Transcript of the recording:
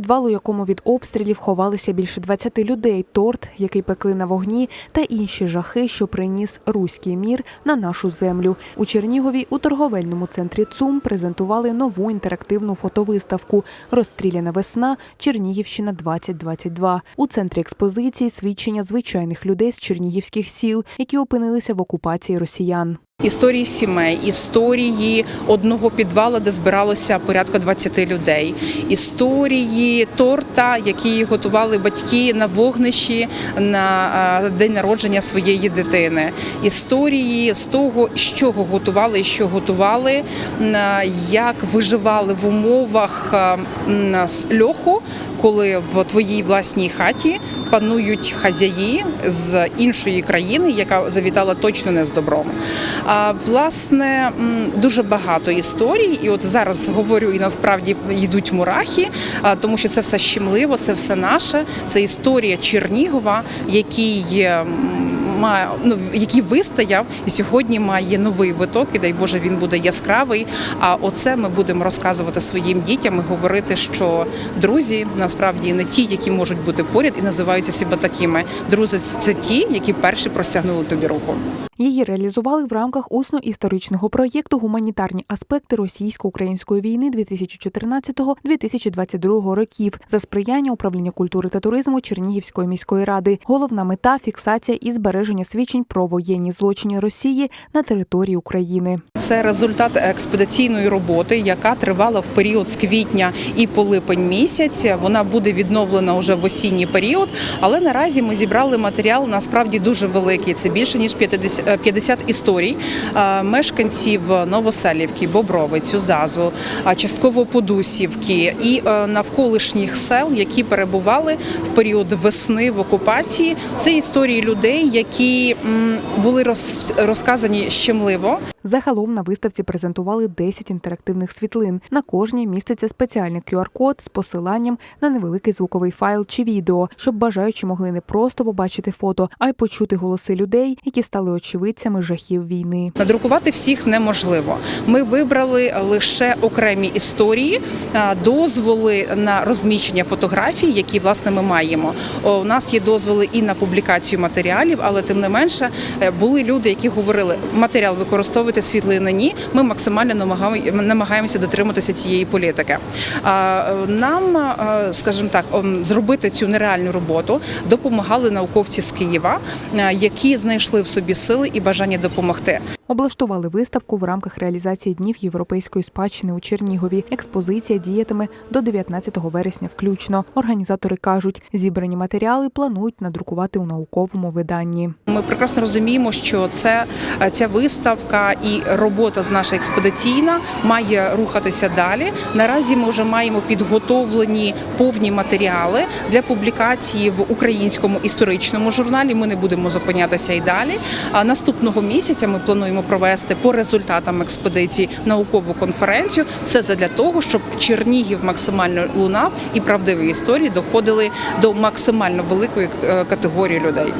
підвал, у якому від обстрілів ховалися більше 20 людей, торт, який пекли на вогні, та інші жахи, що приніс руський мір на нашу землю. У Чернігові у торговельному центрі ЦУМ презентували нову інтерактивну фотовиставку Розстріляна весна Чернігівщина 2022 У центрі експозиції свідчення звичайних людей з чернігівських сіл, які опинилися в окупації росіян. Історії сімей, історії одного підвала, де збиралося порядка 20 людей, історії торта, які готували батьки на вогнищі на день народження своєї дитини, історії з того, з чого готували і що готували, як виживали в умовах льоху, коли в твоїй власній хаті панують хазяї з іншої країни, яка завітала точно не з добром. А власне дуже багато історій, і от зараз говорю, і насправді йдуть мурахи, тому що це все щемливо, це все наше. Це історія Чернігова, який. Має ну який вистояв і сьогодні має новий виток, і дай Боже він буде яскравий. А оце ми будемо розказувати своїм дітям і говорити, що друзі насправді не ті, які можуть бути поряд і називаються себе такими. Друзі, це ті, які перші простягнули тобі руку. Її реалізували в рамках усно-історичного проєкту Гуманітарні аспекти російсько-української війни 2014-2022 років за сприяння управління культури та туризму Чернігівської міської ради. Головна мета фіксація і збереження свідчень про воєнні злочини Росії на території України. Це результат експедиційної роботи, яка тривала в період з квітня і по липень місяць. Вона буде відновлена вже в осінній період. Але наразі ми зібрали матеріал насправді дуже великий. Це більше ніж 50, е, 50 історій е, мешканців Новоселівки, Бобровицю, Зазу, частково Подусівки і е, навколишніх сел, які перебували в період весни в окупації. Це історії людей, які м, були роз- розказані щемливо. Загалом на виставці презентували 10 інтерактивних світлин. На кожній міститься спеціальний QR-код з посиланням на невеликий звуковий файл чи відео, щоб бажаючі могли не просто побачити фото, а й почути голоси людей, які стали очевидцями жахів війни. Надрукувати всіх неможливо. Ми вибрали лише окремі історії, дозволи на розміщення фотографій, які власне ми маємо. У нас є дозволи і на публікацію матеріалів, але тим не менше е, були люди, які говорили, матеріал використовувати світлини. Ні, ми максимально намагає- намагаємося дотриматися цієї політики. Е, Нам, е, скажімо так, зробити цю нереальну роботу допомагали науковці з Києва, е, які знайшли в собі сили і бажання допомогти. Облаштували виставку в рамках реалізації днів європейської спадщини у Чернігові. Експозиція діятиме до 19 вересня включно. Організатори кажуть, зібрані матеріали планують надрукувати у науковому виданні. Ми прекрасно розуміємо, що це ця виставка і робота з наша експедиційна має рухатися далі. Наразі ми вже маємо підготовлені повні матеріали для публікації в українському історичному журналі. Ми не будемо зупинятися і далі. А наступного місяця ми плануємо провести по результатам експедиції наукову конференцію. Все задля того, щоб Чернігів максимально лунав і правдиві історії доходили до максимально великої е, категорії людей.